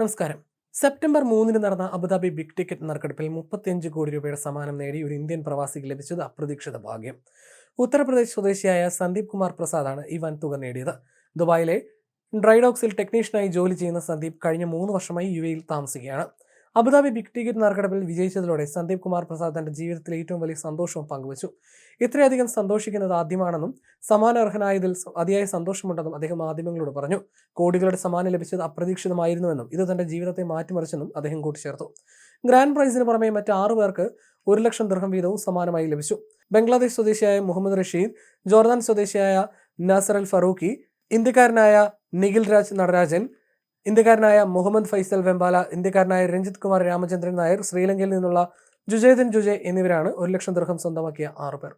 നമസ്കാരം. സെപ്റ്റംബർ മൂന്നിന് നടന്ന അബുദാബി ബിഗ് ടിക്കറ്റ് നറുക്കെടുപ്പിൽ മുപ്പത്തിയഞ്ച് കോടി രൂപയുടെ സമ്മാനം നേടി ഒരു ഇന്ത്യൻ പ്രവാസിക്ക് ലഭിച്ചത് അപ്രതീക്ഷിത ഭാഗ്യം. ഉത്തർപ്രദേശ് സ്വദേശിയായ സന്ദീപ് കുമാർ പ്രസാദാണ് ഈ വൻ തുക നേടിയത്. ദുബായിലെ ഡ്രൈഡോക്സിൽ ടെക്നീഷ്യനായി ജോലി ചെയ്യുന്ന സന്ദീപ് കഴിഞ്ഞ മൂന്ന് വർഷമായി യു എയിൽ താമസിക്കുകയാണ്. അബുദാബി ബിഗ് ടിക്കറ്റ് നറുക്കെടുപ്പിൽ വിജയിച്ചതിലൂടെ സന്ദീപ് കുമാർ പ്രസാദ് തന്റെ ജീവിതത്തിലെ ഏറ്റവും വലിയ സന്തോഷവും പങ്കുവച്ചു. ഇത്രയധികം സന്തോഷിക്കുന്നത് ആദ്യമാണെന്നും സമ്മാനാർഹനായതിൽ സ- അതിയായ സന്തോഷമുണ്ടെന്നും അദ്ദേഹം മാധ്യമങ്ങളോട് പറഞ്ഞു. കോടികളുടെ സമ്മാനം ലഭിച്ചത് അപ്രതീക്ഷിതമായിരുന്നുവെന്നും ഇത് തന്റെ ജീവിതത്തെ മാറ്റിമറിച്ചെന്നും അദ്ദേഹം കൂട്ടിച്ചേർത്തു. ഗ്രാൻഡ് പ്രൈസിന് പുറമെ മറ്റ് ആറു പേർക്ക് ഒരു ലക്ഷം ദൃഹം വീതവും സമാനമായി ലഭിച്ചു. ബംഗ്ലാദേശ് സ്വദേശിയായ മുഹമ്മദ് റഷീദ് ജോർദാൻ സ്വദേശിയായ നാസർ അൽ ഫറൂഖി ഇന്ത്യക്കാരനായ നിഖിൽ രാജ് നടരാജൻ ഇന്ത്യക്കാരനായ മുഹമ്മദ് ഫൈസൽ വെമ്പാല ഇന്ത്യക്കാരനായ രഞ്ജിത് കുമാർ രാമചന്ദ്രൻ നായർ ശ്രീലങ്കയിൽ നിന്നുള്ള ജുജേതൻ ജുജെ എന്നിവരാണ് ഒരു ലക്ഷം ദൃഹം സ്വന്തമാക്കിയ ആറുപേർ